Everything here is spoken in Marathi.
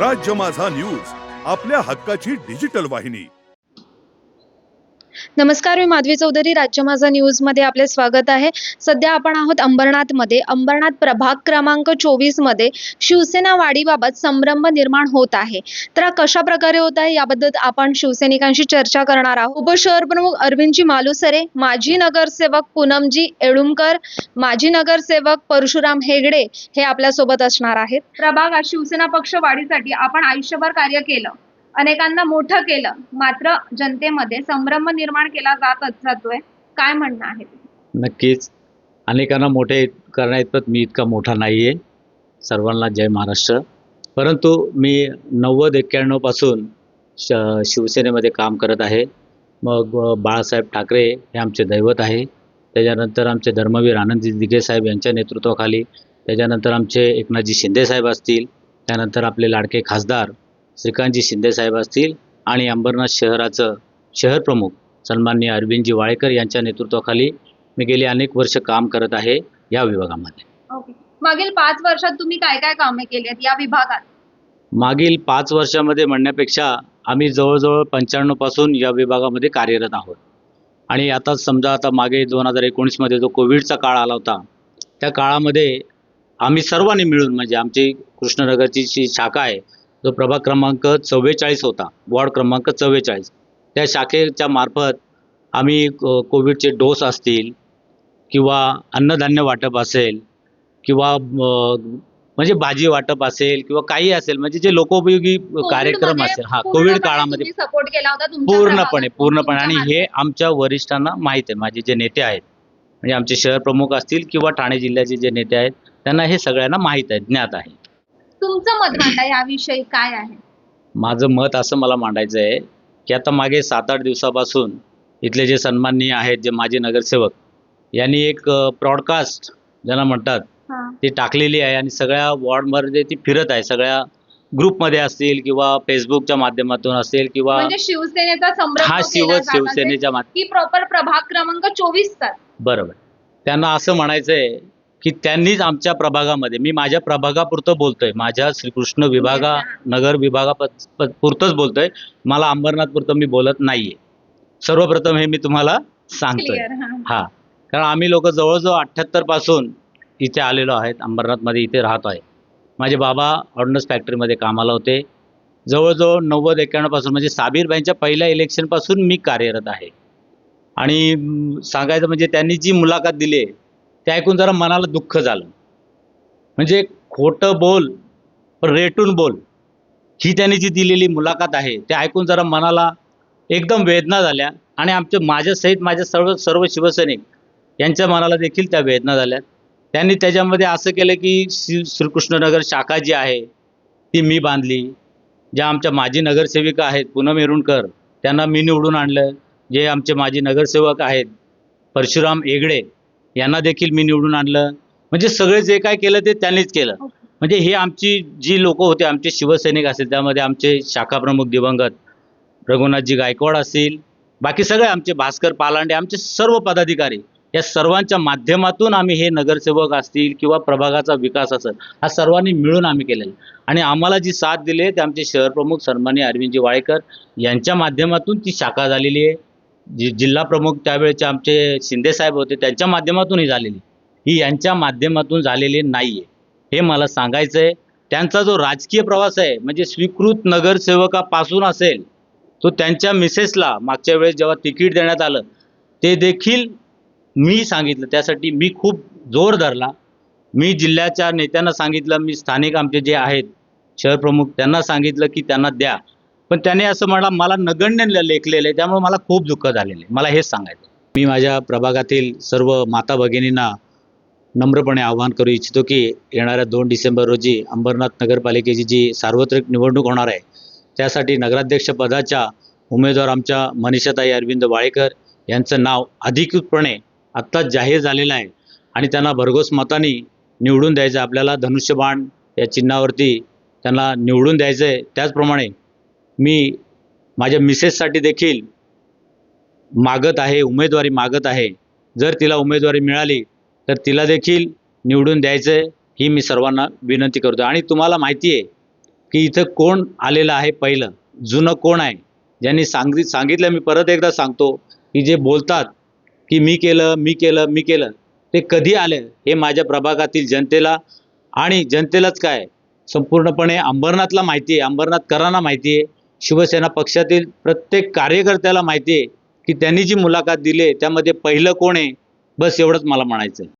राज्य माझा न्यूज आपल्या हक्काची डिजिटल वाहिनी. नमस्कार मी माधवी चौधरी राज्य माझा न्यूजमध्ये आपले स्वागत आहे. सध्या आपण आहोत अंबरनाथमध्ये. अंबरनाथ प्रभाग क्रमांक चोवीसमध्ये शिवसेना वाढीबाबत संभ्रम निर्माण होत आहे. तर कशा प्रकारे होत आहे याबद्दल आपण शिवसैनिकांशी चर्चा करणार आहोत. उपशहर प्रमुख अरविंदजी मालुसरे माजी नगरसेवक पूनमजी एळुमकर माजी नगरसेवक परशुराम हेगडे हे आपल्यासोबत असणार आहेत. प्रभागात शिवसेना पक्ष वाढीसाठी आपण आयुष्यभर कार्य केलं. अनेकांना मोठं केलं मात्र जनतेमध्ये संभ्रम निर्माण केला जातच जातोय. काय म्हणणं आहे? नक्कीच. अनेकांना मोठे करण्या इतपत मी इतका मोठा नाही आहे सर्वांना जय महाराष्ट्र. परंतु मी नव्वद एक्क्याण्णवपासून श शिवसेनेमध्ये काम करत आहे. मग बाळासाहेब ठाकरे हे आमचे दैवत आहे. त्याच्यानंतर आमचे धर्मवीर आनंदी दिघे साहेब यांच्या नेतृत्वाखाली त्याच्यानंतर आमचे एकनाथजी शिंदे साहेब असतील त्यानंतर आपले लाडके खासदार श्रीकांतजी शिंदे साहेब असतील आणि अंबरनाथ शहराचं शहर प्रमुख सन्माननीय अरविंदजी वाळेकर यांच्या नेतृत्वाखाली मी गेली अनेक वर्ष काम करत आहे या विभागामध्ये. मागील पाच वर्षात तुम्ही काय काय कामे केली आहेत या विभागात? मागील पाच वर्षामध्ये म्हणण्यापेक्षा आम्ही जवळजवळ पंच्याण्णवपासून या विभागामध्ये कार्यरत आहोत. आणि आता समजा आता मागे दोन हजार एकोणीसमध्ये जो कोविडचा काळ आला होता त्या काळामध्ये आम्ही सर्वांनी मिळून म्हणजे आमची कृष्णनगरची जी शाखा आहे जो प्रभाग क्रमांक चव्वेचाळीस होता वॉर्ड क्रमांक चव्वेचाळीस. त्या शाखेच्या मार्फत आम्ही कोविडचे डोस असतील किंवा अन्नधान्य वाटप असेल किंवा म्हणजे भाजी वाटप असेल किंवा काही असेल म्हणजे जे लोकोपयोगी कार्यक्रम असेल हा कोविड काळामध्ये सपोर्ट केला होता तुमच्या पूर्णपणे पूर्णपणे. आणि हे आमच्या वरिष्ठांना माहीत आहे माझे जे नेते आहेत म्हणजे आमचे शहर प्रमुख असतील किंवा ठाणे जिल्ह्याचे जे नेते आहेत त्यांना हे सगळ्यांना माहीत आहे ज्ञात आहे. तुमचं मत मांडा याविषयी काय आहे? माझं मत असं मला मांडायचं आहे की आता मागे सात आठ दिवसापासून इथले जे सन्माननीय आहेत जे माजी नगरसेवक यांनी एक ब्रॉडकास्ट ज्यांना म्हणतात. ती टाकलेली आहे आणि सगळ्या वॉर्डमध्ये ती फिरत आहे. सगळ्या ग्रुपमध्ये असतील किंवा फेसबुकच्या माध्यमातून असेल किंवा म्हणजे शिवसेनेचा हा शिव शिवसेनेच्या प्रॉपर प्रभाग क्रमांक चोवीस बरोबर. त्यांना असं म्हणायचं आहे की त्यांनीच आमच्या प्रभागामध्ये मी माझ्या प्रभागापुरतं बोलतोय. माझ्या श्रीकृष्ण विभागा नगर विभागा पुरतंच बोलतोय. मला अंबरनाथपुरतं मी बोलत नाहीये. सर्वप्रथम हे मी तुम्हाला सांगतोय. हा. कारण आम्ही लोक जवळजवळ अठ्ठ्याहत्तरपासून इथे आलेलो आहेत अंबरनाथमध्ये इथे राहतो आहे. माझे बाबा ऑर्डनन्स फॅक्टरीमध्ये कामाला होते. जवळजवळ नव्वद एक्क्याण्णवपासून म्हणजे साबीरबाईंच्या पहिल्या इलेक्शनपासून मी कार्यरत आहे. आणि सांगायचं म्हणजे त्यांनी जी मुलाखत दिली आहे ते ऐकून जरा मनाला दुःख झालं. म्हणजे खोटं बोल पण रेटून बोल ही त्यांनी जी दिलेली मुलाखत आहे ते ऐकून जरा मनाला एकदम वेदना झाल्या. आणि आमच्या माझ्यासहित माझ्या सर्व सर्व शिवसैनिक यांच्या मनाला देखील त्या वेदना झाल्या. त्यांनी त्याच्यामध्ये असं केलं की श्री श्रीकृष्णनगर शाखा जी आहे ती मी बांधली. ज्या आमच्या माजी नगरसेविका आहेत पूनम येरुणकर त्यांना मी निवडून आणलं. जे आमचे माजी नगरसेवक आहेत परशुराम एगडे यांना देखील मी निवडून आणलं. म्हणजे सगळे जे काय केलं ते त्यांनीच केलं. म्हणजे हे आमची जी लोक होते आमचे शिवसैनिक असतील त्यामध्ये आमचे शाखा प्रमुख दिवंगत रघुनाथजी गायकवाड असतील बाकी सगळे आमचे भास्कर पालांडे आमचे सर्व पदाधिकारी या सर्वांच्या माध्यमातून आम्ही हे नगरसेवक असतील किंवा प्रभागाचा विकास असेल हा सर्वांनी मिळून आम्ही केलेला आणि आम्हाला जी साथ दिली आहे ते आमचे शहर प्रमुख सन्माननीय अरविंदजी वाळेकर यांच्या माध्यमातून ती शाखा झालेली आहे. जी जिल्हा प्रमुख त्यावेळेचे आमचे शिंदे साहेब होते त्यांच्या माध्यमातून ही झालेली. ही यांच्या माध्यमातून झालेली नाही आहे हे मला सांगायचं आहे त्यांचा जो राजकीय प्रवास आहे म्हणजे स्वीकृत नगरसेवकापासून असेल तो त्यांच्या मिसेसला मागच्या वेळेस जेव्हा तिकीट देण्यात आलं ते देखील मी सांगितलं. त्यासाठी मी खूप जोर धरला. मी जिल्ह्याच्या नेत्यांना सांगितलं मी स्थानिक आमचे जे आहेत शहर प्रमुख त्यांना सांगितलं की त्यांना द्या. पण त्याने असं म्हणा मला नगण्य लेखलेलं आहे त्यामुळे मला खूप दुःख झालेलं. आहे मला हेच सांगायचं. मी माझ्या प्रभागातील सर्व माता भगिनींना नम्रपणे आवाहन करू इच्छितो की येणाऱ्या दोन डिसेंबर रोजी अंबरनाथ नगरपालिकेची जी सार्वत्रिक निवडणूक होणार आहे त्यासाठी नगराध्यक्ष पदाच्या उमेदवार आमच्या मनीषाताई अरविंद वाळेकर यांचं नाव अधिकृतपणे आत्ताच जाहीर झालेलं आहे आणि त्यांना भरघोस मताने निवडून द्यायचं आहे. आपल्याला धनुष्यबाण या चिन्हावरती त्यांना निवडून द्यायचं आहे. त्याचप्रमाणे मी माझ्या मिसेससाठी देखील मागत आहे उमेदवारी मागत आहे. जर तिला उमेदवारी मिळाली तर तिला देखील निवडून द्यायचं आहे ही मी सर्वांना विनंती करतो. आणि तुम्हाला माहिती आहे की इथं कोण आलेलं आहे पहिलं? जुनं कोण आहे? ज्यांनी सांगित सांगितलं मी परत एकदा सांगतो की जे बोलतात की मी केलं मी केलं मी केलं ते कधी आले? हे माझ्या प्रभागातील जनतेला आणि जनतेलाच काय? संपूर्णपणे अंबरनाथला माहिती आहे अंबरनाथकरांना माहिती आहे शिवसेना पक्षातील प्रत्येक कार्यकर्त्याला माहिती आहे की त्यांनी जी मुलाखत दिली आहे त्यामध्ये पहिलं कोण आहे? बस एवढंच मला म्हणायचं आहे